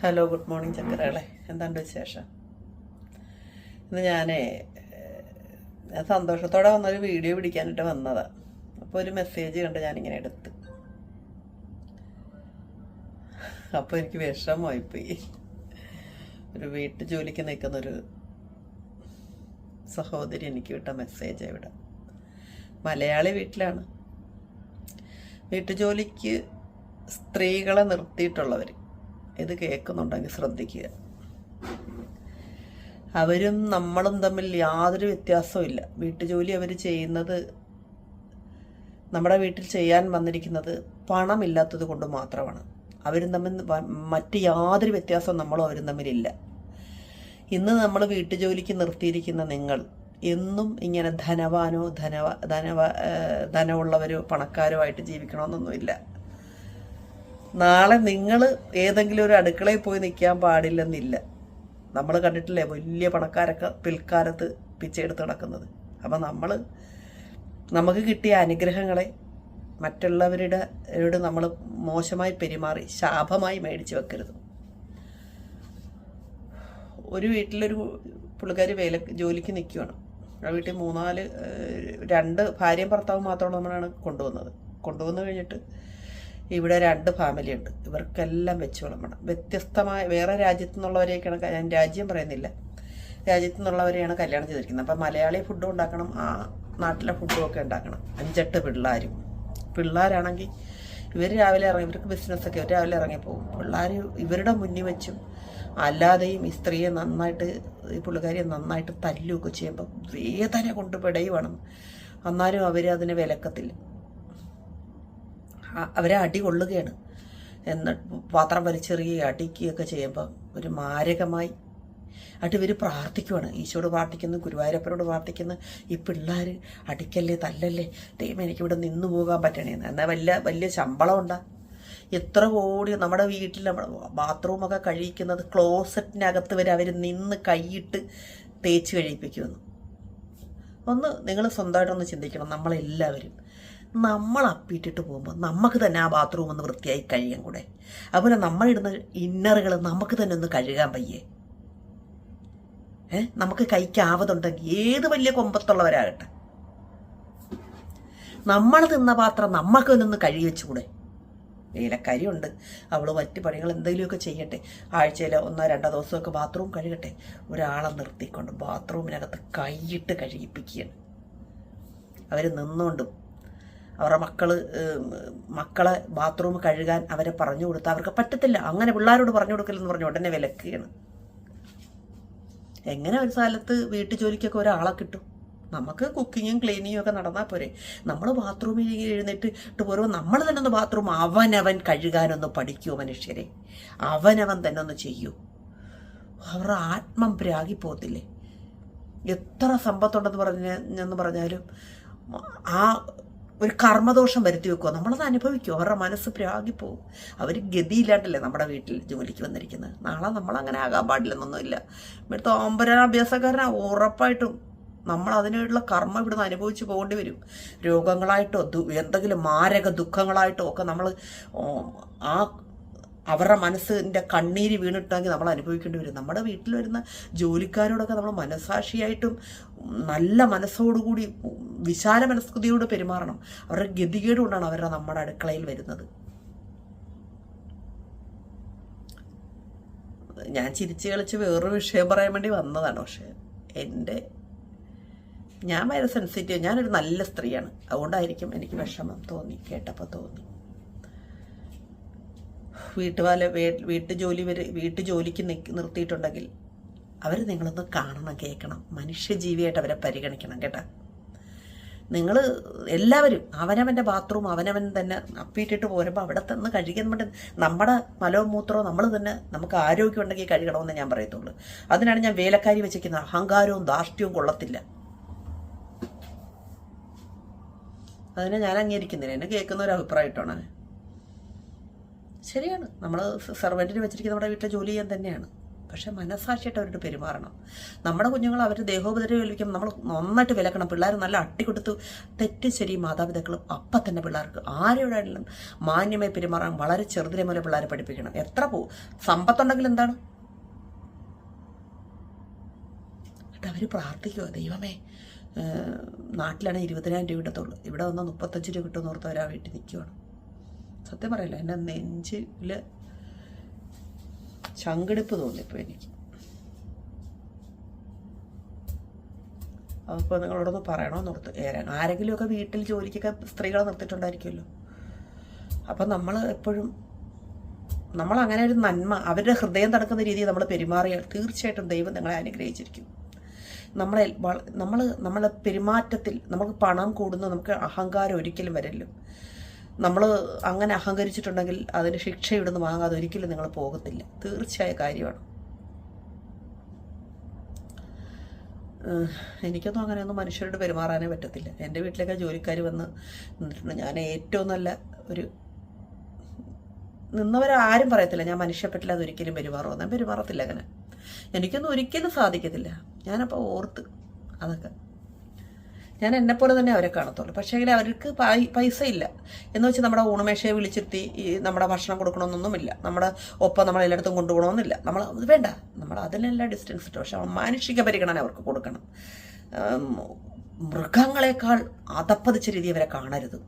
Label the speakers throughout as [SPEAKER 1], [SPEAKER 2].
[SPEAKER 1] Hello good morning ചക്കരകളെ. എന്താണ്ട് വിശേഷം? ഇന്ന് ഞാനേ ഞാൻ സന്തോഷത്തോടെ വന്നൊരു വീഡിയോ പിടിക്കാനായിട്ട് വന്നതാണ് അപ്പോൾ ഒരു മെസ്സേജ് കണ്ട് ഞാനിങ്ങനെ എടുത്ത്. അപ്പോൾ എനിക്ക് വിഷമമായിപ്പോയി ഒരു വീട്ടു ജോലിക്ക് നിൽക്കുന്നൊരു സഹോദരി എനിക്ക് വിട്ട മെസ്സേജ് ഇവിടെ. മലയാളി വീട്ടിലാണ്. വീട്ടുജോലിക്ക് സ്ത്രീകളെ നിർത്തിയിട്ടുള്ളവർ ഇത് കേൾക്കുന്നുണ്ടെങ്കിൽ ശ്രദ്ധിക്കുക. അവരും നമ്മളും തമ്മിൽ യാതൊരു വ്യത്യാസവും ഇല്ല. വീട്ടുജോലി അവർ ചെയ്യുന്നത് നമ്മുടെ വീട്ടിൽ ചെയ്യാൻ വന്നിരിക്കുന്നത് പണമില്ലാത്തത് കൊണ്ട് മാത്രമാണ്. അവരും തമ്മിൽ മറ്റ് യാതൊരു വ്യത്യാസവും നമ്മളും അവരും തമ്മിലില്ല. ഇന്ന് നമ്മൾ വീട്ടുജോലിക്ക് നിർത്തിയിരിക്കുന്ന നിങ്ങൾ എന്നും ഇങ്ങനെ ധനവാനോ ധനവ ധനവ ധനമുള്ളവരോ പണക്കാരോ ആയിട്ട് ജീവിക്കണമെന്നൊന്നുമില്ല. നാളെ നിങ്ങൾ ഏതെങ്കിലും ഒരു അടുക്കളയിൽ പോയി നിൽക്കാൻ പാടില്ലെന്നില്ല. നമ്മൾ കണ്ടിട്ടില്ലേ വലിയ പണക്കാരൊക്കെ പിൽക്കാലത്ത് പിച്ചെടുത്ത് നടക്കുന്നത്. അപ്പം നമ്മൾ നമുക്ക് കിട്ടിയ അനുഗ്രഹങ്ങളെ മറ്റുള്ളവരുടെ നമ്മൾ മോശമായി പെരുമാറി ശാപമായി മേടിച്ച് വെക്കരുത്. ഒരു വീട്ടിലൊരു പുള്ളിക്കാർ വേല ജോലിക്ക് നിൽക്കുകയാണ് ആ വീട്ടിൽ മൂന്നാൽ രണ്ട് ഭാര്യയും ഭർത്താവും മാത്രമാണ് നമ്മളാണ് കൊണ്ടുവന്നത്. കൊണ്ടുവന്നു കഴിഞ്ഞിട്ട് ഇവിടെ രണ്ട് ഫാമിലി ഉണ്ട്. ഇവർക്കെല്ലാം വെച്ച് വിളമ്പണം. വ്യത്യസ്തമായ വേറെ രാജ്യത്തു നിന്നുള്ളവരെയൊക്കെയാണ് ഞാൻ രാജ്യം പറയുന്നില്ല. രാജ്യത്തു നിന്നുള്ളവരെയാണ് കല്യാണം ചെയ്തിരിക്കുന്നത്. അപ്പം മലയാളി ഫുഡും ഉണ്ടാക്കണം ആ നാട്ടിലെ ഫുഡും ഒക്കെ ഉണ്ടാക്കണം. അഞ്ചെട്ട് പിള്ളേരും. പിള്ളേരാണെങ്കിൽ ഇവർ രാവിലെ ഇറങ്ങി ഇവർക്ക് ബിസിനസ്സൊക്കെ ഇവർ രാവിലെ ഇറങ്ങിപ്പോകും പിള്ളേർ ഇവരുടെ മുന്നിൽ വെച്ചും അല്ലാതെയും ഈ സ്ത്രീയെ നന്നായിട്ട് ഈ പുള്ളിക്കാരിയെ നന്നായിട്ട് തല്ലുകയൊക്കെ ചെയ്യുമ്പോൾ വേദന കൊണ്ട് പിടയുവാണ്. എന്നാലും അവർ അതിനെ വിലക്കത്തില്ല. അവരെ അടി കൊള്ളുകയാണ്. എന്നിട്ട് പാത്രം വലിച്ചെറിയുകയും അടിക്കുകയൊക്കെ ചെയ്യുമ്പോൾ ഒരു മാരകമായി ആയിട്ട് ഇവർ പ്രാർത്ഥിക്കുവാണ്. ഈശോട് പ്രാർത്ഥിക്കുന്നു ഗുരുവായൂരപ്പനോട് പ്രാർത്ഥിക്കുന്നു ഈ പിള്ളേർ അടിക്കല്ലേ തല്ലല്ലേ? ദൈവം എനിക്കിവിടെ നിന്ന് പോകാൻ പറ്റണേന്ന് എന്നാൽ വലിയ വലിയ ശമ്പളം ഉണ്ടാ എത്ര കോടി നമ്മുടെ വീട്ടിൽ നമ്മുടെ ബാത്റൂമൊക്കെ കഴിക്കുന്നത് ക്ലോസറ്റിനകത്ത് വരെ അവർ നിന്ന് കൈയിട്ട് തേച്ച് കഴിപ്പിക്കുമെന്ന്. ഒന്ന് നിങ്ങൾ സ്വന്തമായിട്ടൊന്ന് ചിന്തിക്കണം നമ്മളെല്ലാവരും. നമ്മൾ അപ്പിയിട്ടിട്ട് പോകുമ്പോൾ നമുക്ക് തന്നെ ആ ബാത്റൂം ഒന്ന് വൃത്തിയായി കഴിയാൻ കൂടെ. അതുപോലെ നമ്മളിടുന്ന ഇന്നറുകൾ നമുക്ക് തന്നെ ഒന്ന് കഴുകാൻ പയ്യേ ഏ? നമുക്ക് കൈക്കാവതുണ്ടെങ്കിൽ ഏത് വലിയ കൊമ്പത്തുള്ളവരാകട്ടെ. നമ്മൾ തിന്ന പാത്രം നമുക്ക് നിന്ന് കഴുകി വെച്ചുകൂടെ വേലക്കാരിയുണ്ട് അവൾ മറ്റ് പണികൾ എന്തെങ്കിലുമൊക്കെ ചെയ്യട്ടെ. ആഴ്ചയിൽ ഒന്നോ രണ്ടോ ദിവസമൊക്കെ ബാത്റൂം കഴുകട്ടെ. ഒരാളെ നിർത്തിക്കൊണ്ട് ബാത്റൂമിനകത്ത് കൈയിട്ട് കഴുകിപ്പിക്കുകയാണ്. അവർ നിന്നുകൊണ്ടും അവരുടെ മക്കൾ മക്കളെ ബാത്റൂം കഴുകാൻ അവരെ പറഞ്ഞു കൊടുത്താൽ അവർക്ക് പറ്റത്തില്ല. അങ്ങനെ പിള്ളേരോട് പറഞ്ഞു കൊടുക്കില്ലെന്ന് പറഞ്ഞു ഉടനെ വിലക്കുകയാണ്. എങ്ങനെ ഒരു സ്ഥലത്ത് വീട്ടു ജോലിക്കൊക്കെ ഒരാളെ കിട്ടും? നമുക്ക് കുക്കിങ്ങും ക്ലീനിങ്ങും ഒക്കെ നടന്നാൽ പോരെ. നമ്മൾ ബാത്റൂമിൽ എഴുന്നേറ്റ് ഇട്ട് പോരുമ്പോൾ നമ്മൾ തന്നെ ഒന്ന് ബാത്റൂം അവനവൻ കഴുകാനൊന്ന് പഠിക്കൂ മനുഷ്യരെ. അവനവൻ തന്നെ ഒന്ന് ചെയ്യൂ. അവരുടെ ആത്മം പ്രാഗിപ്പോകത്തില്ലേ എത്ര സമ്പത്തുണ്ടെന്ന് പറഞ്ഞ പറഞ്ഞാലും ആ ഒരു കർമ്മദോഷം വരുത്തി വെക്കുമോ നമ്മളത് അനുഭവിക്കും അവരുടെ മനസ്സ് പ്രാഗിപ്പോവും. അവർ ഗതിയില്ലാണ്ടല്ലേ നമ്മുടെ വീട്ടിൽ ജോലിക്ക് വന്നിരിക്കുന്നത്. നാളെ നമ്മളങ്ങനെ ആകാൻ പാടില്ലെന്നൊന്നുമില്ല. ഇവിടുത്തെ ഓമ്പരാൻ അഭ്യാസക്കാരനാ. ഉറപ്പായിട്ടും നമ്മൾ അതിനുള്ള കർമ്മം ഇവിടുന്ന് അനുഭവിച്ച് പോകേണ്ടി വരും. രോഗങ്ങളായിട്ടോ എന്തെങ്കിലും മാരക ദുഃഖങ്ങളായിട്ടോ ഒക്കെ നമ്മൾ ആ അവരുടെ മനസ്സിന്റെ കണ്ണീര് വീണിട്ടെങ്കിൽ നമ്മൾ അനുഭവിക്കേണ്ടി വരും. നമ്മുടെ വീട്ടിൽ വരുന്ന ജോലിക്കാരോടൊക്കെ നമ്മൾ മനസാക്ഷിയായിട്ടും നല്ല മനസ്സോടുകൂടി വിശാല മനസ്കൃതിയോട് പെരുമാറണം. അവരുടെ ഗതികേട് കൊണ്ടാണ് അവരുടെ നമ്മുടെ അടുക്കളയിൽ വരുന്നത്. ഞാൻ ചിരിച്ച് കളിച്ച് വേറൊരു വിഷയം പറയാൻ വേണ്ടി വന്നതാണ്. പക്ഷേ എന്റെ ഞാൻ വളരെ സെൻസിറ്റീവ് ഞാനൊരു നല്ല സ്ത്രീയാണ്. അതുകൊണ്ടായിരിക്കും എനിക്ക് വിഷമം തോന്നി കേട്ടപ്പോൾ തോന്നി. വീട്ടുപാല വീട്ടു ജോലി വരെ വീട്ടു ജോലിക്ക് നിർത്തിയിട്ടുണ്ടെങ്കിൽ അവർ നിങ്ങളൊന്ന് കാണണം കേൾക്കണം. മനുഷ്യജീവിയായിട്ട് അവരെ പരിഗണിക്കണം കേട്ടോ. നിങ്ങൾ എല്ലാവരും അവനവന്റെ ബാത്റൂം അവനവൻ തന്നെ അപ്പിയിട്ടിട്ട് പോരുമ്പോൾ അവിടെ തന്നെ കഴുകാൻ പറ്റും നമ്മുടെ മലവും മൂത്രവും നമ്മൾ തന്നെ നമുക്ക് ആരോഗ്യം ഉണ്ടെങ്കിൽ കഴുകണമെന്ന് ഞാൻ പറയത്തുള്ളൂ. അതിനാണ് ഞാൻ വേലക്കാരി വെച്ചിരിക്കുന്നത്. അഹങ്കാരവും ധാർഷ്ട്യവും കൊള്ളത്തില്ല. അതിനെ ഞാൻ അംഗീകരിക്കുന്നില്ല. എന്നെ കേൾക്കുന്ന ഒരു അഭിപ്രായമായിട്ടാണ് ശരിയാണ്. നമ്മൾ സെർവന്റിന് വെച്ചിരിക്കുന്ന നമ്മുടെ വീട്ടിലെ ജോലി ചെയ്യാൻ തന്നെയാണ്. പക്ഷേ മനസ്സാക്ഷിയായിട്ട് അവരോട് പെരുമാറണം. നമ്മുടെ കുഞ്ഞുങ്ങൾ അവർ ദേഹോപദ്രവം ഏൽപ്പിക്കുമ്പോൾ നമ്മൾ നന്നായിട്ട് വിലക്കണം. പിള്ളേർ നല്ല അട്ടിക്കൊടുത്ത് തെറ്റ് ശരി മാതാപിതാക്കളും അപ്പം തന്നെ പിള്ളേർക്ക്. ആരോടായാലും മാന്യമായി പെരുമാറാൻ വളരെ ചെറുതിനെ മുതലേ പിള്ളേരെ പഠിപ്പിക്കണം. എത്ര പോ സമ്പത്തുണ്ടെങ്കിൽ എന്താണ്? എന്നിട്ട് അവർ പ്രാർത്ഥിക്കുക ദൈവമേ നാട്ടിലാണെങ്കിൽ നാട്ടിലാണ് ഇരുപതിനായിരം രൂപ കിട്ടത്തുള്ളൂ. ഇവിടെ വന്നാൽ മുപ്പത്തഞ്ച് രൂപ കിട്ടുമെന്ന് ഓർത്ത് അവർ വീട്ടിൽ നിൽക്കുവാണ് സത്യം പറയില്ല എന്റെ നെഞ്ചിൽ ചങ്കെടുപ്പ് തോന്നിപ്പോ എനിക്ക്. അപ്പോൾ നിങ്ങളോടൊന്ന് പറയണമെന്ന് ആരെങ്കിലും ആരെങ്കിലുമൊക്കെ വീട്ടിൽ ജോലിക്കൊക്കെ സ്ത്രീകളെ നിർത്തിയിട്ടുണ്ടായിരിക്കുമല്ലോ. അപ്പം നമ്മൾ എപ്പോഴും നമ്മൾ അങ്ങനെ ഒരു നന്മ അവരുടെ ഹൃദയം തടക്കുന്ന രീതിയിൽ നമ്മൾ പെരുമാറിയാൽ തീർച്ചയായിട്ടും ദൈവം നിങ്ങളെ അനുഗ്രഹിച്ചിരിക്കും. നമ്മളെ നമ്മൾ നമ്മളെ പെരുമാറ്റത്തിൽ നമുക്ക് പണം കൂടുന്നു നമുക്ക് അഹങ്കാരം ഒരിക്കലും വരില്ല. നമ്മൾ അങ്ങനെ അഹങ്കരിച്ചിട്ടുണ്ടെങ്കിൽ അതിന് ശിക്ഷ ഇവിടുന്ന് വാങ്ങാതെ ഒരിക്കലും നിങ്ങൾ പോകത്തില്ല. തീർച്ചയായ കാര്യമാണ്. എനിക്കൊന്നും അങ്ങനെയൊന്നും മനുഷ്യരോട് പെരുമാറാനേ പറ്റത്തില്ല. എന്റെ വീട്ടിലൊക്കെ ജോലിക്കാർ വന്ന് നിന്നിട്ടുണ്ട്. ഞാൻ ഏറ്റവും നല്ല ഒരു നിന്നവരാരും പറയത്തില്ല. ഞാൻ മനുഷ്യപ്പെട്ടില്ല അതൊരിക്കലും ഞാൻ പെരുമാറത്തില്ല അങ്ങനെ. എനിക്കൊന്നും ഒരിക്കലും സാധിക്കത്തില്ല. ഞാനപ്പോൾ ഓർത്ത് അതൊക്കെ. ഞാൻ എന്നെപ്പോലെ തന്നെ അവരെ കാണത്തുള്ളൂ. പക്ഷേ അവർക്ക് പൈസ ഇല്ല എന്ന് വെച്ചാൽ നമ്മുടെ ഊണമേശയെ വിളിച്ചിരുത്തി ഈ നമ്മുടെ ഭക്ഷണം കൊടുക്കണമെന്നൊന്നുമില്ല. നമ്മുടെ ഒപ്പം നമ്മൾ എല്ലായിടത്തും കൊണ്ടുപോകണമെന്നില്ല. നമ്മൾ വേണ്ട. നമ്മൾ അതിനെല്ലാം ഡിസ്റ്റൻസ് ഇട്ടു. പക്ഷെ മാനുഷിക പരിഗണന അവർക്ക് കൊടുക്കണം. മൃഗങ്ങളെക്കാൾ അതപ്പതിച്ച രീതി അവരെ കാണരുത്.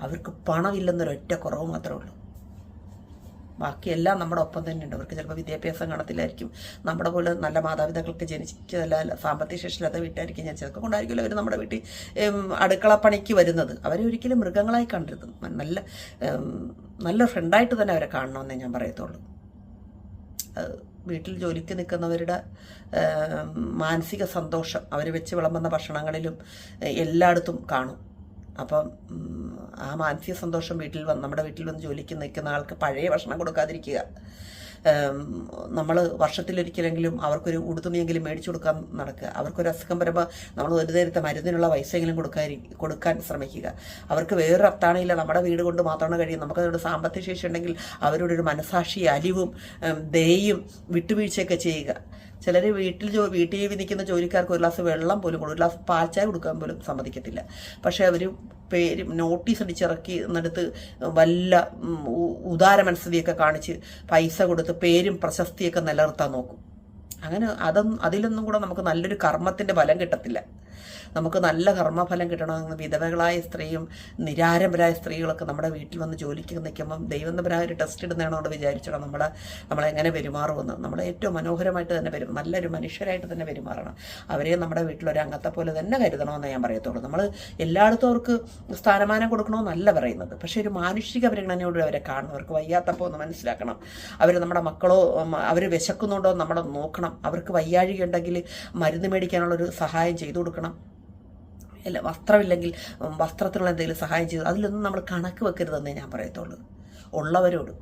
[SPEAKER 1] അവർക്ക് പണമില്ലെന്നൊരൊറ്റ കുറവ് മാത്രമേ ഉള്ളൂ. ബാക്കിയെല്ലാം നമ്മുടെ ഒപ്പം തന്നെ ഉണ്ട് അവർക്ക് ചിലപ്പോൾ വിദ്യാഭ്യാസം കാണത്തില്ലായിരിക്കും നമ്മുടെ പോലെ നല്ല മാതാപിതാക്കൾക്ക് ജനിച്ചതല്ല സാമ്പത്തിക ശേഷിയില്ലാത്ത ഞാൻ ചിലപ്പോൾ കൊണ്ടായിരിക്കുമല്ലോ അവർ നമ്മുടെ വീട്ടിൽ അടുക്കളപ്പണിക്ക് അടുക്കള പണിക്ക് വരുന്നത്. അവരെ ഒരിക്കലും മൃഗങ്ങളായി കണ്ടരുത് നല്ല നല്ല ഫ്രണ്ടായിട്ട് തന്നെ അവരെ കാണണമെന്നേ ഞാൻ പറയത്തുള്ളൂ. വീട്ടിൽ ജോലിക്ക് നിൽക്കുന്നവരുടെ മാനസിക സന്തോഷം അവർ വെച്ച് വിളമ്പുന്ന ഭക്ഷണങ്ങളിലും എല്ലായിടത്തും കാണും. അപ്പം ആ മാനസിക സന്തോഷം വീട്ടിൽ വന്ന് നമ്മുടെ വീട്ടിൽ വന്ന് ജോലിക്ക് നിൽക്കുന്ന ആൾക്ക് പഴയ ഭക്ഷണം കൊടുക്കാതിരിക്കുക. നമ്മൾ വർഷത്തിലൊരിക്കലെങ്കിലും അവർക്കൊരു ഉടുതുണിയെങ്കിലും മേടിച്ചു കൊടുക്കാൻ നടക്കുക. അവർക്കൊരു അസുഖം വരുമ്പോൾ നമ്മൾ ഒരു നേരത്തെ മരുന്നിനുള്ള പൈസയെങ്കിലും കൊടുക്കാൻ കൊടുക്കാൻ ശ്രമിക്കുക. അവർക്ക് വേറൊരു അത്താണിയില്ല നമ്മുടെ വീട് കൊണ്ട് മാത്രമാണ് കഴിയും നമുക്കതുകൊണ്ട് സാമ്പത്തിക ശേഷി ഉണ്ടെങ്കിൽ അവരോടൊരു മനസാക്ഷി അലിവും ദയയും വിട്ടുവീഴ്ചയൊക്കെ ചെയ്യുക. ചിലർ വീട്ടിൽ ജോ വീട്ടിൽ നിൽക്കുന്ന ജോലിക്കാർക്ക് ഒരു ഗ്ലാസ് വെള്ളം പോലും ഒരു ഗ്ലാസ് പാൽച്ചായ കൊടുക്കാൻ പോലും സമ്മതിക്കത്തില്ല. പക്ഷേ അവർ പേര് നോട്ടീസ് അടിച്ചിറക്കി എന്നിടത്ത് വല്ല ഉദാര മനസ്ഥിതിയൊക്കെ കാണിച്ച് പൈസ കൊടുത്ത് പേരും പ്രശസ്തിയൊക്കെ നിലനിർത്താൻ നോക്കും. അങ്ങനെ അതൊന്നും അതിലൊന്നും കൂടെ നമുക്ക് നല്ലൊരു കർമ്മത്തിന്റെ ഫലം കിട്ടത്തില്ല. നമുക്ക് നല്ല കർമ്മഫലം കിട്ടണമെന്ന് വിധവകളായ സ്ത്രീയും നിരാരംഭരായ സ്ത്രീകളൊക്കെ നമ്മുടെ വീട്ടിൽ വന്ന് ജോലിക്ക് നിൽക്കുമ്പം ദൈവം തമ്പരായ ഒരു ടെസ്റ്റ് ഇടുന്നതാണ് അവിടെ വിചാരിച്ചോണം നമ്മളെ നമ്മളെങ്ങനെ പെരുമാറുമെന്ന്. നമ്മൾ ഏറ്റവും മനോഹരമായിട്ട് തന്നെ പെരും നല്ലൊരു മനുഷ്യരായിട്ട് തന്നെ പെരുമാറണം. അവരെ നമ്മുടെ വീട്ടിലൊരു അംഗത്തെ പോലെ തന്നെ കരുതണമെന്ന് ഞാൻ പറയത്തുള്ളൂ. നമ്മൾ എല്ലായിടത്തും അവർക്ക് സ്ഥാനമാനം കൊടുക്കണമെന്നല്ല പറയുന്നത്. പക്ഷേ ഒരു മാനുഷിക പരിഗണനയോട് അവരെ കാണണം. അവർക്ക് വയ്യാത്തപ്പോൾ ഒന്ന് മനസ്സിലാക്കണം. അവർ നമ്മുടെ മക്കളോ അവർ വിശക്കുന്നുണ്ടോ നമ്മളെ നോക്കണം. അവർക്ക് വയ്യാഴിക ഉണ്ടെങ്കിൽ മരുന്ന് മേടിക്കാനുള്ളൊരു സഹായം ചെയ്തു കൊടുക്കണം. അല്ല വസ്ത്രമില്ലെങ്കിൽ വസ്ത്രത്തിനുള്ള എന്തെങ്കിലും സഹായം ചെയ്തു. അതിലൊന്നും നമ്മൾ കണക്ക് വെക്കരുതെന്നേ ഞാൻ പറയത്തുള്ളൂ. ഉള്ളവരോട്.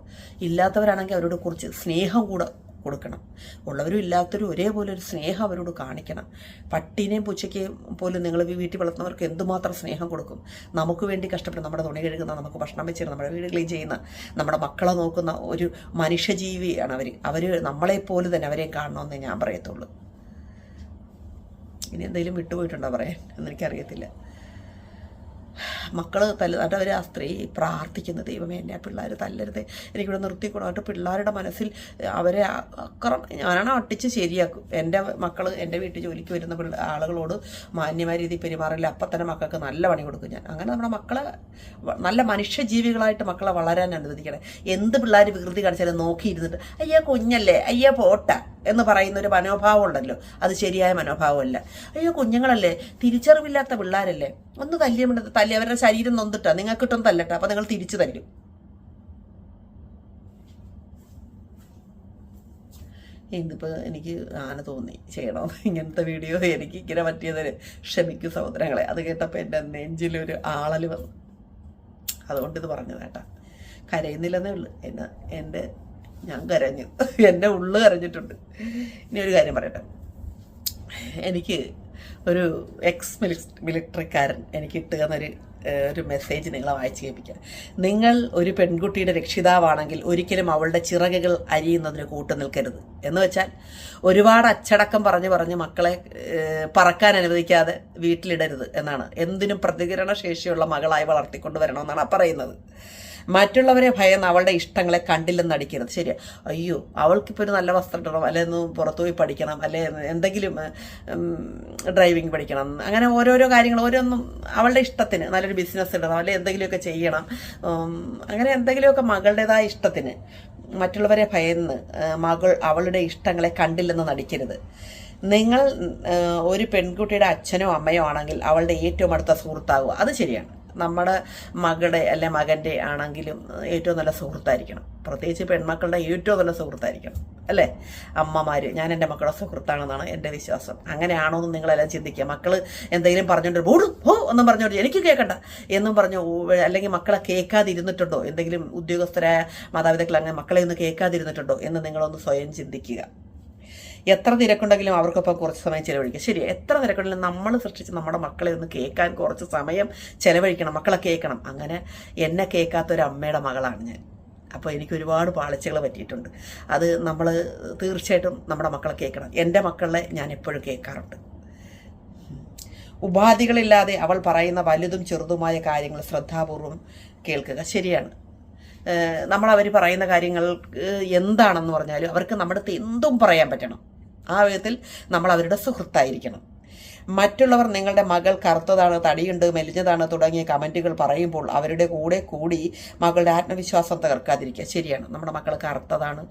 [SPEAKER 1] ഇല്ലാത്തവരാണെങ്കിൽ അവരോട് കുറച്ച് സ്നേഹം കൂടെ കൊടുക്കണം. ഉള്ളവരും ഇല്ലാത്തവരും ഒരേപോലെ ഒരു സ്നേഹം അവരോട് കാണിക്കണം. പട്ടീനെയും പൂച്ചയ്ക്കെയും പോലും നിങ്ങൾ വീട്ടിൽ വളർത്തുന്നവർക്ക് എന്തുമാത്രം സ്നേഹം കൊടുക്കും? നമുക്ക് വേണ്ടി കഷ്ടപ്പെടും നമ്മുടെ തുണി കഴുകുന്ന നമുക്ക് ഭക്ഷണം വെച്ചിരുന്ന നമ്മുടെ വീട് ക്ലീൻ ചെയ്യുന്ന നമ്മുടെ മക്കളെ നോക്കുന്ന ഒരു മനുഷ്യജീവിയാണ് അവർ അവർ നമ്മളെപ്പോലെ തന്നെ അവരെ കാണണമെന്നേ ഞാൻ പറയത്തുള്ളൂ. ഇനി എന്തെങ്കിലും വിട്ടുപോയിട്ടുണ്ടോ പറയാൻ? എന്നെനിക്കറിയത്തില്ല മക്കൾ തല്ല അവർ ആ സ്ത്രീ പ്രാർത്ഥിക്കുന്ന. ദൈവമേ എന്നെ ആ പിള്ളേർ തല്ലരുത്. എനിക്കിവിടെ നിർത്തിക്കൂടാ. പിള്ളേരുടെ മനസ്സിൽ അവരെ അക്രം ഞാനാണ് അട്ടിച്ച് ശരിയാക്കും? എന്റെ മക്കൾ എന്റെ വീട്ടിൽ ജോലിക്ക് വരുന്ന ആളുകളോട് മാന്യമായ രീതിയിൽ പെരുമാറില്ല. അപ്പം തന്നെ മക്കൾക്ക് നല്ല പണി കൊടുക്കും ഞാൻ. അങ്ങനെ നമ്മുടെ മക്കളെ നല്ല മനുഷ്യജീവികളായിട്ട് മക്കളെ വളരാൻ അനുവദിക്കണം. എന്ത് പിള്ളേർ വികൃതി കാണിച്ചാലും നോക്കിയിരുന്നിട്ട് അയ്യാ കുഞ്ഞല്ലേ. അയ്യാ പോട്ട. എന്ന് പറയുന്ന ഒരു മനോഭാവം ഉണ്ടല്ലോ. അത് ശരിയായ മനോഭാവമല്ല. അയ്യോ കുഞ്ഞുങ്ങളല്ലേ? തിരിച്ചറിവില്ലാത്ത പിള്ളേരല്ലേ? ഒന്ന് തല്ലിയ തല്ലി അവരുടെ ശരീരം നൊന്നിട്ടാ നിങ്ങൾക്ക് കിട്ടും തല്ലട്ടെ അപ്പൊ നിങ്ങൾ തിരിച്ചു തല്ലും ഇന്നിപ്പോൾ എനിക്ക് ആന തോന്നി. ചെയ്യണം? ഇങ്ങനത്തെ വീഡിയോ എനിക്ക് ഇങ്ങനെ പറ്റിയതിന് ക്ഷമിക്കും സഹോദരങ്ങളെ. അത് കേട്ടപ്പോൾ എന്റെ നെഞ്ചിലൊരു ആളൽ വന്നു. അതുകൊണ്ട് ഇത് പറഞ്ഞു കേട്ടാ. കരയുന്നില്ലെന്നേ ഉള്ളു. എന്നെ എന്റെ ഞാൻ കരഞ്ഞു. എന്റെ ഉള്ളു കരഞ്ഞിട്ടുണ്ട്. ഇനി ഒരു കാര്യം പറയട്ടെ. എനിക്ക് ഒരു എക്സ് മിലി മിലിറ്ററിക്കാരൻ എനിക്ക് ഇട്ട് തന്നൊരു ഒരു മെസ്സേജ് നിങ്ങളെ വായിച്ചു കേൾപ്പിക്കാം. നിങ്ങൾ ഒരു പെൺകുട്ടിയുടെ രക്ഷിതാവാണെങ്കിൽ ഒരിക്കലും അവളുടെ ചിറകുകൾ അരിയുന്നതിന് കൂട്ടു നിൽക്കരുത്. എന്ന് വെച്ചാൽ ഒരുപാട് അച്ചടക്കം പറഞ്ഞ് പറഞ്ഞ് മക്കളെ പറക്കാൻ അനുവദിക്കാതെ വീട്ടിലിടരുത് എന്നാണ്. എന്തിനും പ്രതികരണ ശേഷിയുള്ള മകളായി വളർത്തിക്കൊണ്ടുവരണമെന്നാണ് പറയുന്നത്. മറ്റുള്ളവരെ ഭയന്ന് അവളുടെ ഇഷ്ടങ്ങളെ കണ്ടില്ലെന്ന് അടിക്കരുത് ശരി അയ്യോ അവൾക്കിപ്പോൾ ഒരു നല്ല വസ്ത്രം ഇടണം അല്ലെങ്കിൽ പുറത്തു പോയി പഠിക്കണം അല്ലെ എന്തെങ്കിലും ഡ്രൈവിംഗ് പഠിക്കണം. അങ്ങനെ ഓരോരോ കാര്യങ്ങൾ ഓരോന്നും അവളുടെ ഇഷ്ടത്തിന് നല്ലൊരു ബിസിനസ് ഇടണം അല്ലെ എന്തെങ്കിലുമൊക്കെ ചെയ്യണം അങ്ങനെ എന്തെങ്കിലുമൊക്കെ മകളുടേതായ ഇഷ്ടത്തിന് മറ്റുള്ളവരെ ഭയന്ന് മകൾ അവളുടെ ഇഷ്ടങ്ങളെ കണ്ടില്ലെന്ന് നടിക്കരുത്. നിങ്ങൾ ഒരു പെൺകുട്ടിയുടെ അച്ഛനോ അമ്മയോ ആണെങ്കിൽ അവളുടെ ഏറ്റവും അടുത്ത സുഹൃത്താകുക അത് ശരിയാണ്. നമ്മുടെ മകളുടെ അല്ലെ മകന്റെ ആണെങ്കിലും ഏറ്റവും നല്ല സുഹൃത്തായിരിക്കണം. പ്രത്യേകിച്ച് പെൺമക്കളുടെ ഏറ്റവും നല്ല സുഹൃത്തായിരിക്കണം അല്ലേ? അമ്മമാർ ഞാൻ എന്റെ മക്കളുടെ സുഹൃത്താണെന്നാണ് എന്റെ വിശ്വാസം. അങ്ങനെയാണോ എന്ന് നിങ്ങളെല്ലാം ചിന്തിക്കുക. മക്കൾ എന്തെങ്കിലും പറഞ്ഞുകൊണ്ട് ഓടും ഹോ ഒന്നും പറഞ്ഞോണ്ട് എനിക്ക് കേൾക്കണ്ട എന്നും പറഞ്ഞു അല്ലെങ്കിൽ മക്കളെ കേൾക്കാതിരുന്നിട്ടുണ്ടോ? എന്തെങ്കിലും ഉദ്യോഗസ്ഥരായ മാതാപിതാക്കൾ അങ്ങനെ മക്കളെ ഒന്ന് കേൾക്കാതിരുന്നിട്ടുണ്ടോ എന്ന് നിങ്ങളൊന്ന് സ്വയം ചിന്തിക്കുക. എത്ര തിരക്കുണ്ടെങ്കിലും അവർക്കൊപ്പം കുറച്ച് സമയം ചിലവഴിക്കുക ശരി എത്ര തിരക്കുണ്ടെങ്കിലും നമ്മൾ സൃഷ്ടിച്ച് നമ്മുടെ മക്കളെ ഒന്ന് കേൾക്കാൻ കുറച്ച് സമയം ചിലവഴിക്കണം. മക്കളെ കേൾക്കണം. അങ്ങനെ എന്നെ കേൾക്കാത്ത ഒരു അമ്മയുടെ മകളാണ് ഞാൻ. അപ്പോൾ എനിക്ക് ഒരുപാട് പാളിച്ചകൾ പറ്റിയിട്ടുണ്ട്. അത് നമ്മൾ തീർച്ചയായിട്ടും നമ്മുടെ മക്കളെ കേൾക്കണം. എന്റെ മക്കളെ ഞാൻ എപ്പോഴും കേൾക്കാറുണ്ട്. ഉപാധികളില്ലാതെ അവൾ പറയുന്ന വലുതും ചെറുതുമായ കാര്യങ്ങൾ ശ്രദ്ധാപൂർവം കേൾക്കുക ശരിയാണ്. നമ്മൾ അവർ പറയുന്ന കാര്യങ്ങൾ എന്താണെന്ന് പറഞ്ഞാലും അവർക്ക് നമ്മുടെ അടുത്ത് എന്തും പറയാൻ പറ്റണം. ആ വിധത്തിൽ നമ്മൾ അവരുടെ സുഹൃത്തായിരിക്കണം. മറ്റുള്ളവർ നിങ്ങളുടെ മകൾ കറുത്തതാണ് തടിയുണ്ട് മെലിഞ്ഞതാണ് തുടങ്ങിയ കമന്റുകൾ പറയുമ്പോൾ അവരുടെ കൂടെ കൂടി മകളുടെ ആത്മവിശ്വാസം തകർക്കാതിരിക്കുക. ശരിയാണ്. നമ്മുടെ മക്കൾ കറുത്തതാണ്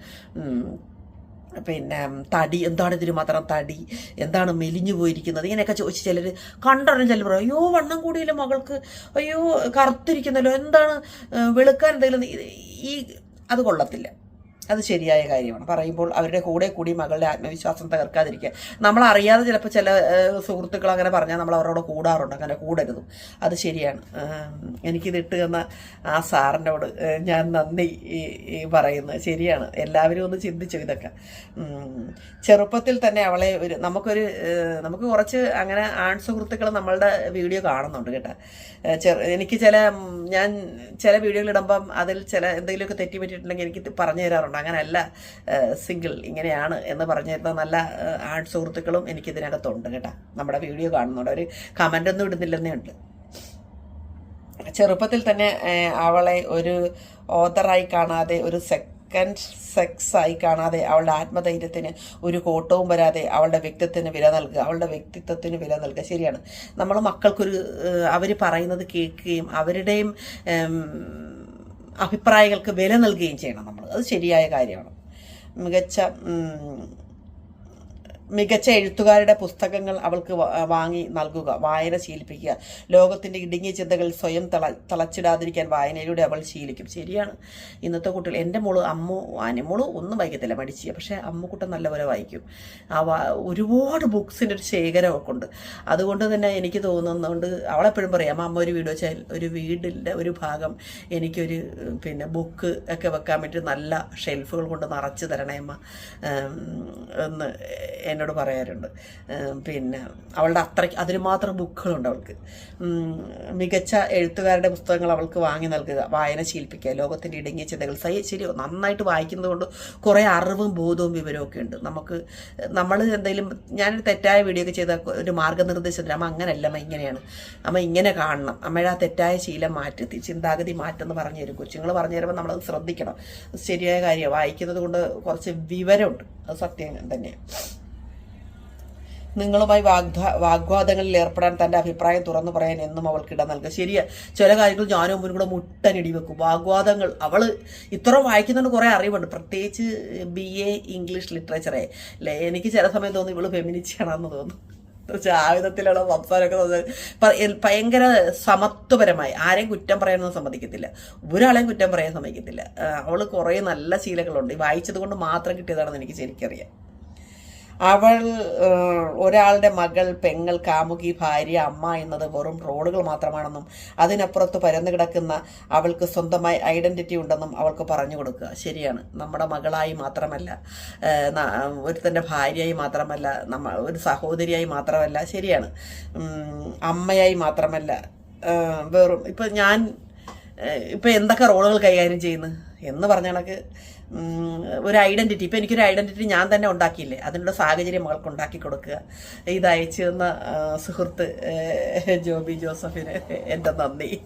[SPEAKER 1] പിന്നെ തടി എന്താണ് ഇതിന് മാത്രം തടി എന്താണ് മെലിഞ്ഞു പോയിരിക്കുന്നത്? ഇങ്ങനെയൊക്കെ ചോദിച്ച് ചിലർ കണ്ടറിഞ്ഞ് ചിലർ പറയും അയ്യോ വണ്ണം കൂടിയില്ല മകൾക്ക്? അയ്യോ കറുത്തിരിക്കുന്നല്ലോ എന്താണ് വെളുക്കാൻ എന്തെങ്കിലും ഈ- അത് കൊള്ളത്തില്ല. അത് ശരിയായ കാര്യമാണ്. പറയുമ്പോൾ അവരുടെ കൂടെ കൂടി മകളുടെ ആത്മവിശ്വാസം തകർക്കാതിരിക്കുക. നമ്മൾ അറിയാതെ ചിലപ്പോൾ ചില സുഹൃത്തുക്കൾ അങ്ങനെ പറഞ്ഞാൽ നമ്മൾ അവരോട് കൂടാറുണ്ട്. അങ്ങനെ കൂടരുതും. അത് ശരിയാണ്. എനിക്കിത് ഇട്ട് തന്ന ആ സാറിനോട് ഞാൻ നന്ദി പറയുന്നത്. ശരിയാണ്. എല്ലാവരും ഒന്ന് ചിന്തിച്ചു ഇതൊക്കെ. ചെറുപ്പത്തിൽ തന്നെ അവളെ ഒരു നമുക്കൊരു നമുക്ക് കുറച്ച് അങ്ങനെ ആൺ സുഹൃത്തുക്കൾ നമ്മളുടെ വീഡിയോ കാണുന്നുണ്ട് കേട്ടോ. ചെറു എനിക്ക് ചില ഞാൻ ചില വീഡിയോകൾ ഇടുമ്പം അതിൽ ചില എന്തെങ്കിലുമൊക്കെ തെറ്റി പറ്റിയിട്ടുണ്ടെങ്കിൽ എനിക്ക് പറഞ്ഞു തരാറുണ്ട്. അങ്ങനെയല്ല സിംഗിൾ ഇങ്ങനെയാണ് എന്ന് പറഞ്ഞിരുന്ന നല്ല ആൺ സുഹൃത്തുക്കളും എനിക്ക് ഇതിനകത്തുണ്ട് കേട്ടോ. നമ്മുടെ വീഡിയോ കാണുന്നുണ്ട്. അവർ കമന്റ് ഒന്നും ഇടുന്നില്ലെന്നേ ഉണ്ട്. ചെറുപ്പത്തിൽ തന്നെ അവളെ ഒരു ഓതറായി കാണാതെ ഒരു സെക്കൻഡ് സെക്സ് ആയി കാണാതെ അവളുടെ ആത്മധൈര്യത്തിന് ഒരു കോട്ടവും വരാതെ അവളുടെ വ്യക്തിത്വത്തിന് വില നൽകുക അവളുടെ വ്യക്തിത്വത്തിന് വില നൽകുക. ശരിയാണ്. നമ്മൾ മക്കൾക്കൊരു അവർ പറയുന്നത് കേൾക്കുകയും അവരുടെയും അഭിപ്രായങ്ങൾക്ക് വില നൽകുകയും ചെയ്യണം നമ്മൾ. അത് ശരിയായ കാര്യമാണ്. മികച്ച മികച്ച എഴുത്തുകാരുടെ പുസ്തകങ്ങൾ അവൾക്ക് വാങ്ങി നൽകുക വായന ശീലിപ്പിക്കുക. ലോകത്തിന്റെ ഇടുങ്ങിയ ചിന്തകൾ സ്വയം തള തളച്ചിടാതിരിക്കാൻ വായനയിലൂടെ അവൾ ശീലിക്കും. ശരിയാണ്. ഇന്നത്തെ കുട്ടികൾ എന്റെ മോൾ അമ്മു അനിമോൾ ഒന്നും വായിക്കത്തില്ല മടിച്ചിയ പക്ഷേ അമ്മക്കുട്ടൻ നല്ലപോലെ വായിക്കും. ആ ഒരുപാട് ബുക്സിന്റെ ഒരു ശേഖരമൊക്കെ ഉണ്ട് അതുകൊണ്ട് തന്നെ എനിക്ക് തോന്നുന്നുണ്ട് അവളെപ്പോഴും പറയും അമ്മ ഒരു വീട് വെച്ചാൽ ഒരു വീടിന്റെ ഒരു ഭാഗം എനിക്കൊരു പിന്നെ ബുക്ക് ഒക്കെ വെക്കാൻ വേണ്ടി നല്ല ഷെൽഫുകൾ കൊണ്ട് നിറച്ച് തരണേ അമ്മ. എന്ന് എന്നോട് പറയാറുണ്ട്. പിന്നെ അവളുടെ അത്രയ്ക്ക് അതിന് മാത്രം ബുക്കുകളുണ്ട് അവൾക്ക്. മികച്ച എഴുത്തുകാരുടെ പുസ്തകങ്ങൾ അവൾക്ക് വാങ്ങി നൽകുക വായന ശീലിപ്പിക്കുക ലോകത്തിന്റെ ഇടുങ്ങിയ ചിന്തകൾ സൈ ശരിയോ നന്നായിട്ട് വായിക്കുന്നതുകൊണ്ട് കുറേ അറിവും ബോധവും വിവരവും ഉണ്ട്. നമുക്ക് നമ്മൾ എന്തെങ്കിലും ഞാനൊരു തെറ്റായ വീഡിയോ ഒക്കെ ചെയ്ത ഒരു മാർഗനിർദ്ദേശത്തിൽ അമ്മ അങ്ങനെയല്ല അമ്മ ഇങ്ങനെയാണ്. അമ്മ ഇങ്ങനെ കാണണം. അമ്മയുടെ ആ തെറ്റായ ശീലം മാറ്റി ചിന്താഗതി ചിന്താഗതി മാറ്റെന്ന് പറഞ്ഞു തരും. കൊച്ചുങ്ങൾ പറഞ്ഞു തരുമ്പോൾ നമ്മളത് ശ്രദ്ധിക്കണം. ശരിയായ കാര്യമാണ്. വായിക്കുന്നത് കൊണ്ട് കുറച്ച് വിവരമുണ്ട്. അത് സത്യം തന്നെയാണ്. നിങ്ങളുമായി വാഗ്ദാ വാഗ്വാദങ്ങളിൽ ഏർപ്പെടാൻ തന്റെ അഭിപ്രായം തുറന്നു പറയാൻ എന്നും അവൾക്ക് ഇടം നൽകുക ശരിയാ. ചില കാര്യങ്ങൾ ഞാനും മുൻപും കൂടെ മുട്ടനിടി വെക്കും. വാഗ്വാദങ്ങൾ. അവൾ ഇത്ര വായിക്കുന്നതുകൊണ്ട് കുറേ അറിവുണ്ട്. പ്രത്യേകിച്ച് ബി എ ഇംഗ്ലീഷ് ലിറ്ററേച്ചറെ. അല്ലേ? എനിക്ക് ചില സമയം തോന്നി ഇവൾ ഫെമിനിച്ചാണെന്ന് തോന്നുന്നു ആയുധത്തിലുള്ള സംസാരമൊക്കെ ഭയങ്കര സമത്വപരമായി. ആരെയും കുറ്റം പറയാനൊന്നും സമ്മതിക്കത്തില്ല. ഒരാളെയും കുറ്റം പറയാൻ സമ്മതിക്കത്തില്ല. അവൾ കുറേ നല്ല ശീലങ്ങളുണ്ട്. വായിച്ചത് കൊണ്ട് മാത്രം കിട്ടിയതാണെന്ന് എനിക്ക് ശരിക്കറിയാം. അവൾ ഒരാളുടെ മകൾ പെങ്ങൾ കാമുകി ഭാര്യ അമ്മ എന്നത് വെറും റോളുകൾ മാത്രമാണെന്നും അതിനപ്പുറത്ത് പരന്നു കിടക്കുന്ന അവൾക്ക് സ്വന്തമായി ഐഡന്റിറ്റി ഉണ്ടെന്നും അവൾക്ക് പറഞ്ഞു കൊടുക്കുക. ശരിയാണ്. നമ്മുടെ മകളായി മാത്രമല്ല ഒരുത്തന്റെ ഭാര്യയായി മാത്രമല്ല നമ്മ ഒരു സഹോദരിയായി മാത്രമല്ല ശരിയാണ്. അമ്മയായി മാത്രമല്ല വെറും ഇപ്പം ഞാൻ ഇപ്പം എന്തൊക്കെ റോളുകൾ കൈകാര്യം ചെയ്യുന്നു? എന്ന് പറഞ്ഞ കണക്ക് ഒരു ഐഡന്റിറ്റി ഇപ്പം എനിക്കൊരു ഐഡന്റിറ്റി ഞാൻ തന്നെ ഉണ്ടാക്കിയില്ലേ? അതിനുള്ള സാഹചര്യം മകൾക്ക് ഉണ്ടാക്കി കൊടുക്കുക. ഇത് അയച്ചു തന്ന സുഹൃത്ത് ജോബി ജോസഫിന് എന്റെ നന്ദി.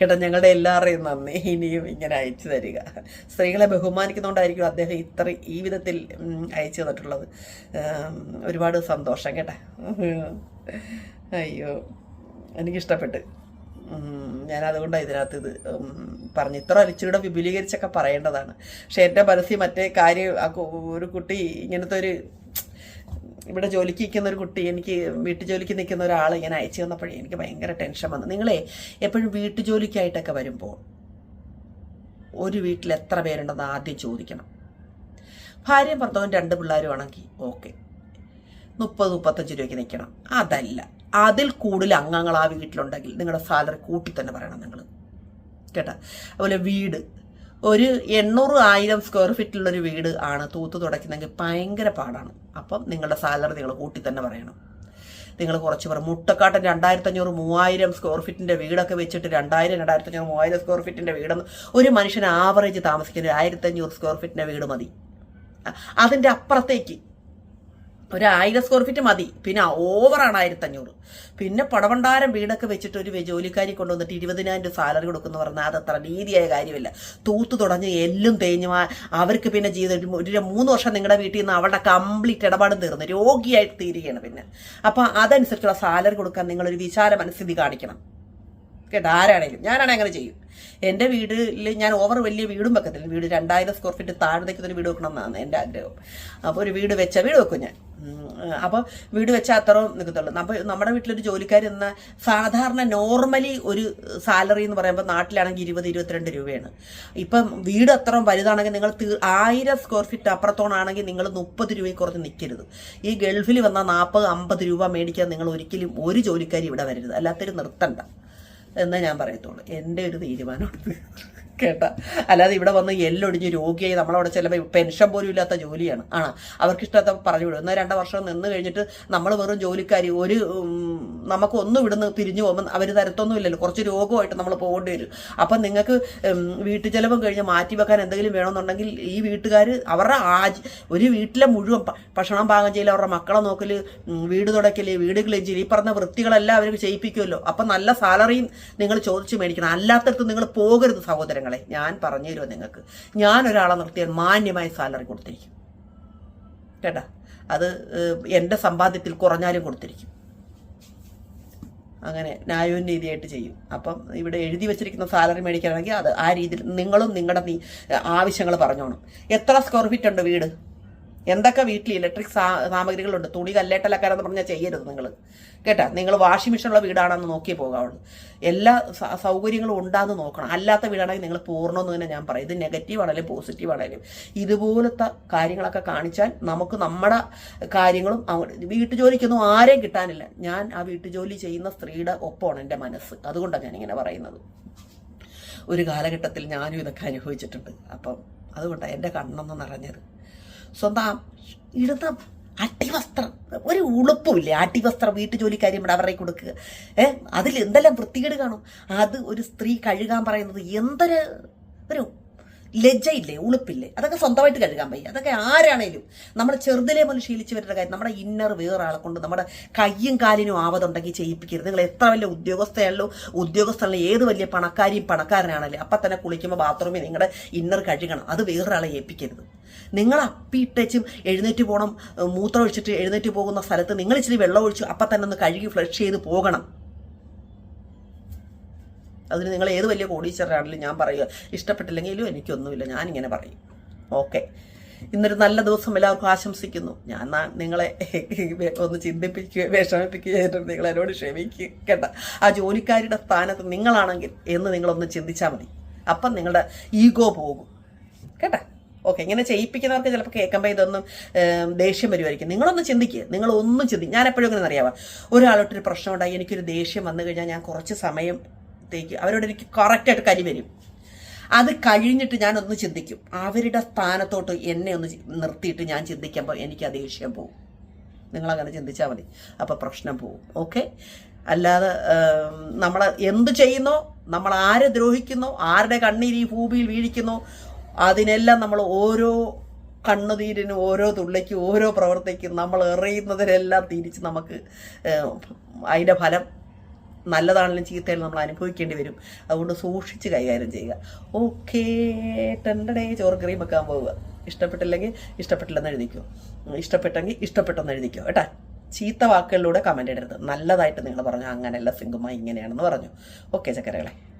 [SPEAKER 1] കേട്ടോ ഞങ്ങളുടെ എല്ലാവരുടെയും നന്ദി. ഇനിയും ഇങ്ങനെ അയച്ചു തരിക. സ്ത്രീകളെ ബഹുമാനിക്കുന്നതുകൊണ്ടായിരിക്കും അദ്ദേഹം ഇത്ര ഈ വിധത്തിൽ അയച്ചു തന്നിട്ടുള്ളത്. ഒരുപാട് സന്തോഷം. കേട്ടോ. അയ്യോ എനിക്കിഷ്ടപ്പെട്ട്. ഞാൻ അതുകൊണ്ടാണ് ഇതിനകത്ത് ഇത് പറഞ്ഞു. ഇത്ര ഇച്ചിരിയുടെ വിപുലീകരിച്ചൊക്കെ പറയേണ്ടതാണ്. പക്ഷെ എന്റെ മനസ്സിൽ മറ്റേ കാര്യം ഒരു കുട്ടി ഇങ്ങനത്തെ ഒരു ഇവിടെ ജോലിക്ക് നിൽക്കുന്ന ഒരു കുട്ടി എനിക്ക് വീട്ടു ജോലിക്ക് നിൽക്കുന്ന ഒരാൾ ഇങ്ങനെ അയച്ചു തന്നപ്പോഴേ എനിക്ക് ഭയങ്കര ടെൻഷൻ വന്നു. നിങ്ങളെ എപ്പോഴും വീട്ടു ജോലിക്കായിട്ടൊക്കെ വരുമ്പോൾ ഒരു വീട്ടിൽ എത്ര പേരുണ്ടെന്ന് ആദ്യം ചോദിക്കണം. ഭാര്യയും ഭർത്താവും രണ്ട് പിള്ളേരും ആണെങ്കിൽ ഓക്കെ. മുപ്പത് മുപ്പത്തഞ്ച് രൂപയ്ക്ക് നിൽക്കണം. അതല്ല. അതിൽ കൂടുതൽ അംഗങ്ങൾ ആ വീട്ടിലുണ്ടെങ്കിൽ നിങ്ങളുടെ സാലറി കൂട്ടി തന്നെ പറയണം നിങ്ങൾ. കേട്ടോ? അതുപോലെ വീട്. ഒരു എണ്ണൂറ് ആയിരം സ്ക്വയർ ഫീറ്റിലുള്ളൊരു വീട് ആണ് തൂത്ത് തുടയ്ക്കുന്നെങ്കിൽ ഭയങ്കര പാടാണ്. അപ്പം നിങ്ങളുടെ സാലറി നിങ്ങൾ കൂട്ടി തന്നെ പറയണം. നിങ്ങൾ കുറച്ച് പറ മുട്ടക്കാട്ടൻ രണ്ടായിരത്തി അഞ്ഞൂറ് മൂവായിരം സ്ക്വയർ ഫീറ്റിന്റെ വീടൊക്കെ വെച്ചിട്ട് രണ്ടായിരം രണ്ടായിരത്തി അഞ്ഞൂറ് മൂവായിരം സ്ക്വയർ ഫീറ്റിന്റെ വീടെന്ന് ഒരു മനുഷ്യന് ആവറേജ് താമസിക്കുന്ന ഒരു ആയിരത്തി അഞ്ഞൂറ് സ്ക്വയർ ഫീറ്റിന്റെ വീട് മതി. അതിന്റെ അപ്പുറത്തേക്ക് ഒരു ആയിരം സ്ക്വയർ ഫീറ്റ് മതി. പിന്നെ ഓവറാണ് ആയിരത്തി അഞ്ഞൂറ് പിന്നെ പടവണ്ടാരം വീടൊക്കെ വെച്ചിട്ട് ഒരു ജോലിക്കാരി കൊണ്ടുവന്നിട്ട് ഇരുപതിനായിരം രൂപ സാലറി കൊടുക്കുന്നു പറഞ്ഞാൽ അത് അത്ര നീതിയായ കാര്യമില്ല. തൂത്ത് തുടങ്ങി എല്ലും തേഞ്ഞു അവർക്ക് പിന്നെ ജീവിതം ഒരു മൂന്ന് വർഷം നിങ്ങളുടെ വീട്ടിൽ നിന്ന് അവളുടെ കംപ്ലീറ്റ് ഇടപാടും തീർന്നു. രോഗിയായിട്ട് തീരുകയാണ് പിന്നെ. അപ്പം അതനുസരിച്ചുള്ള സാലറി കൊടുക്കാൻ നിങ്ങളൊരു വിശാല മനസ്ഥിതി കാണിക്കണം. കേട്ടോ? ആരാണേലും ഞാനാണെങ്കിൽ അങ്ങനെ ചെയ്യും. എന്റെ വീട്ടിൽ ഞാൻ ഓവർ വലിയ വീടും വെക്കത്തില്ല. വീട് രണ്ടായിരം സ്ക്വയർ ഫീറ്റ് താഴെ നിൽക്കുന്ന ഒരു വീട് വെക്കണം എന്നാണ് എന്റെ ആഗ്രഹം. അപ്പോൾ ഒരു വീട് വെച്ച വീട് വെക്കും ഞാൻ. അപ്പോൾ വീട് വെച്ചാൽ അത്രയും നിൽക്കത്തുള്ളൂ അപ്പോൾ നമ്മുടെ വീട്ടിലൊരു ജോലിക്കാർ എന്ന സാധാരണ നോർമലി ഒരു സാലറി എന്ന് പറയുമ്പോൾ നാട്ടിലാണെങ്കിൽ ഇരുപത് ഇരുപത്തിരണ്ട് രൂപയാണ്. ഇപ്പം വീട് അത്രയും വലുതാണെങ്കിൽ നിങ്ങൾ ആയിരം സ്ക്വയർ ഫീറ്റ് അപ്പുറത്തോണാണെങ്കിൽ നിങ്ങൾ മുപ്പത് രൂപയിൽ കുറച്ച് നിൽക്കരുത് ഈ ഗൾഫിൽ വന്നാൽ നാൽപ്പത് അമ്പത് രൂപ മേടിക്കാൻ നിങ്ങൾ ഒരിക്കലും ഒരു ജോലിക്കാരി ഇവിടെ വരരുത്. അല്ലാത്തൊരു നിർത്തണ്ട. എന്നേ ഞാൻ പറയത്തുള്ളൂ. എന്റെ ഒരു തീരുമാനമാണ് കേട്ടാ. അല്ലാതെ ഇവിടെ വന്ന് എല്ലൊടിഞ്ഞ് രോഗിയായി നമ്മളവിടെ ചിലപ്പോൾ പെൻഷൻ പോലും ഇല്ലാത്ത ജോലിയാണ്. ആണ്? അവർക്കിഷ്ടത്തെ പറഞ്ഞു വിടും എന്നാൽ രണ്ട് വർഷം നിന്ന് കഴിഞ്ഞിട്ട് നമ്മൾ വെറും ജോലിക്കാരി ഒരു നമുക്കൊന്നും ഇവിടുന്ന് പിരിഞ്ഞു പോകുമ്പോൾ അവർ തരത്തൊന്നും ഇല്ലല്ലോ. കുറച്ച് രോഗമായിട്ട് നമ്മൾ പോകേണ്ടി വരും. അപ്പം നിങ്ങൾക്ക് വീട്ടു ചിലവും കഴിഞ്ഞ് മാറ്റി വെക്കാൻ എന്തെങ്കിലും വേണമെന്നുണ്ടെങ്കിൽ ഈ വീട്ടുകാർ അവരുടെ ആജ് ഒരു വീട്ടിലെ മുഴുവൻ ഭക്ഷണം പാകം ചെയ്യൽ അവരുടെ മക്കളെ നോക്കൽ വീട് തുടയ്ക്കൽ വീട് ക്ലീൻ ചെയ്യൽ ഈ പറഞ്ഞ വൃത്തികളെല്ലാം അവർ ചെയ്യിപ്പിക്കുമല്ലോ. അപ്പം നല്ല സാലറിയും നിങ്ങൾ ചോദിച്ച് മേടിക്കണം. അല്ലാത്തടത്ത് നിങ്ങൾ പോകരുത് സഹോദരങ്ങളെ ഞാൻ പറഞ്ഞു തരുമോ നിങ്ങൾക്ക്? ഞാൻ ഒരാളെ നിർത്തിയാൽ മാന്യമായ സാലറി കൊടുത്തിരിക്കും. കേട്ടാ? അത് എന്റെ സമ്പാദ്യത്തിൽ കുറഞ്ഞാലും കൊടുത്തിരിക്കും. അങ്ങനെ ന്യായവും നീതിയായിട്ട് ചെയ്യും. അപ്പം ഇവിടെ എഴുതി വെച്ചിരിക്കുന്ന സാലറി മേടിക്കുകയാണെങ്കിൽ അത് ആ രീതിയിൽ നിങ്ങളും നിങ്ങളുടെ ആവശ്യങ്ങൾ പറഞ്ഞോണം. എത്ര സ്ക്വയർ ഫീറ്റ് ഉണ്ട് വീട്? എന്തൊക്കെ വീട്ടിൽ ഇലക്ട്രിക് സാമഗ്രികളുണ്ട്? തുണി കല്ലേട്ടലക്കാരെന്ന് പറഞ്ഞാൽ ചെയ്യരുത് നിങ്ങൾ കേട്ടാ? നിങ്ങൾ വാഷിംഗ് മെഷീനുള്ള വീടാണെന്ന് നോക്കിയേ പോകാവുള്ളൂ. എല്ലാ സൗകര്യങ്ങളും ഉണ്ടാന്ന് നോക്കണം. അല്ലാത്ത വീടാണെങ്കിൽ നിങ്ങൾ പൂർണമെന്ന് തന്നെ ഞാൻ പറയും. ഇത് നെഗറ്റീവ് ആണെങ്കിലും പോസിറ്റീവ് ആണെങ്കിലും. ഇതുപോലത്തെ കാര്യങ്ങളൊക്കെ കാണിച്ചാൽ നമുക്ക് നമ്മുടെ കാര്യങ്ങളും അങ്ങോട്ട് വീട്ടുജോലിക്കൊന്നും ആരെയും കിട്ടാനില്ല. ഞാൻ ആ വീട്ടുജോലി ചെയ്യുന്ന സ്ത്രീയുടെ ഒപ്പമാണ് എന്റെ മനസ്സ്. അതുകൊണ്ടാണ് ഞാനിങ്ങനെ പറയുന്നത്. ഒരു കാലഘട്ടത്തിൽ ഞാനും ഇതൊക്കെ അനുഭവിച്ചിട്ടുണ്ട്. അപ്പം അതുകൊണ്ടാണ് എന്റെ കണ്ണൊന്നും നിറഞ്ഞത്. സ്വന്തം ഇടുന്ന അടിവസ്ത്രം. ഒരു ഉളുപ്പുമില്ല? അടിവസ്ത്രം വീട്ടു ജോലിക്കാരി ഇവിടെ അവരുടെ കൊടുക്കുക. ഏ? അതിൽ എന്തെല്ലാം വൃത്തികേട് കാണും? അത് ഒരു സ്ത്രീ കഴുകാൻ പറയുന്നത് എന്തൊരു ഒരു ലജ്ജയില്ലേ? ഉളുപ്പില്ലേ? അതൊക്കെ സ്വന്തമായിട്ട് കഴുകാൻ വയ്യ. അതൊക്കെ ആരാണേലും. നമ്മൾ ചെറുതിലെ മുതൽ ശീലിച്ചു വരുന്ന കാര്യം നമ്മുടെ ഇന്നർ വേറെ വേറൊരാളെ കൊണ്ട് നമ്മുടെ കയ്യും കാലിനും ആവതുണ്ടെങ്കിൽ ചെയ്യിപ്പിക്കരുത്. നിങ്ങൾ എത്ര വലിയ ഉദ്യോഗസ്ഥയാണല്ലോ ഉദ്യോഗസ്ഥനുള്ള ഏത് വലിയ പണക്കാരിയും പണക്കാരനാണല്ലേ അപ്പം തന്നെ കുളിക്കുമ്പോൾ ബാത്റൂമിൽ നിങ്ങളുടെ ഇന്നർ കഴുകണം. അത് വേറൊരാളെ ഏൽപ്പിക്കരുത്. നിങ്ങൾ അപ്പിട്ടച്ചും എഴുന്നേറ്റ് പോകണം മൂത്രം ഒഴിച്ചിട്ട് എഴുന്നേറ്റ് പോകുന്ന സ്ഥലത്ത് നിങ്ങൾ ഇച്ചിരി വെള്ളം ഒഴിച്ചു അപ്പം തന്നെ ഒന്ന് കഴുകി ഫ്ലഷ് ചെയ്ത് പോകണം. അതിന് നിങ്ങൾ ഏത് വലിയ കോടീശ്വരനാണെങ്കിലും ഞാൻ പറയുക. ഇഷ്ടപ്പെട്ടില്ലെങ്കിലും എനിക്കൊന്നുമില്ല. ഞാനിങ്ങനെ പറയും. ഓക്കെ. ഇന്നൊരു നല്ല ദിവസം എല്ലാവർക്കും ആശംസിക്കുന്നു. ഞാൻ നിങ്ങളെ ഒന്ന് ചിന്തിപ്പിക്കുക വിഷമിപ്പിക്കുക നിങ്ങൾ എന്നോട് ക്ഷമിക്കുക. ആ ജോലിക്കാരുടെ സ്ഥാനത്ത് നിങ്ങളാണെങ്കിൽ എന്ന് നിങ്ങളൊന്ന് ചിന്തിച്ചാൽ മതി. അപ്പം നിങ്ങളുടെ ഈഗോ പോകും. കേട്ടാ. ഓക്കെ ഇങ്ങനെ ചെയ്യിപ്പിക്കുന്നവർക്ക് ചിലപ്പോൾ കേൾക്കുമ്പോൾ ഇതൊന്നും ദേഷ്യം വരുമായിരിക്കും നിങ്ങളൊന്ന് ചിന്തിക്കുക നിങ്ങളൊന്നും ചിന്തി ഞാൻ എപ്പോഴും ഇങ്ങനെ അറിയാവാം. ഒരാളോട്ടൊരു പ്രശ്നം ഉണ്ടായി എനിക്കൊരു ദേഷ്യം വന്നു കഴിഞ്ഞാൽ ഞാൻ കുറച്ച് സമയത്തേക്ക് അവരോട് എനിക്ക് കറക്റ്റായിട്ട് കരി വരും. അത് കഴിഞ്ഞിട്ട് ഞാൻ ഒന്ന് ചിന്തിക്കും. അവരുടെ സ്ഥാനത്തോട്ട് എന്നെ ഒന്ന് നിർത്തിയിട്ട് ഞാൻ ചിന്തിക്കുമ്പോൾ എനിക്ക് ആ ദേഷ്യം പോകും നിങ്ങളങ്ങനെ ചിന്തിച്ചാൽ മതി. അപ്പോൾ പ്രശ്നം പോകും ഓക്കെ? അല്ലാതെ നമ്മൾ എന്ത് ചെയ്യുന്നോ നമ്മൾ ആരെ ദ്രോഹിക്കുന്നോ ആരുടെ കണ്ണീര് ഈ ഭൂമിയിൽ വീഴിക്കുന്നോ അതിനെല്ലാം നമ്മൾ ഓരോ കണ്ണുനീരിനും ഓരോ തുള്ളിക്കും ഓരോ പ്രവൃത്തിക്കും നമ്മൾ എറിയുന്നതിനെല്ലാം തിരിച്ച് നമുക്ക് അതിന്റെ ഫലം നല്ലതാണെങ്കിലും ചീത്തയിൽ നമ്മൾ അനുഭവിക്കേണ്ടി വരും. അതുകൊണ്ട് സൂക്ഷിച്ച് കൈകാര്യം ചെയ്യുക. ഓക്കേ ടെൻഡേ ചോറ് കറിയും വെക്കാൻ പോവുക. ഇഷ്ടപ്പെട്ടില്ലെങ്കിൽ ഇഷ്ടപ്പെട്ടില്ലെന്ന് എഴുതിക്കോ. ഇഷ്ടപ്പെട്ടെങ്കിൽ ഇഷ്ടപ്പെട്ടെന്ന് എഴുതിക്കോ. കേട്ടാ? ചീത്ത വാക്കുകളിലൂടെ കമന്റ് ഇടരുത്. നല്ലതായിട്ട് നിങ്ങൾ പറഞ്ഞു അങ്ങനെയല്ല സിംഗുമ ഇങ്ങനെയാണെന്ന് പറഞ്ഞു. ഓക്കെ ചക്കരകളെ.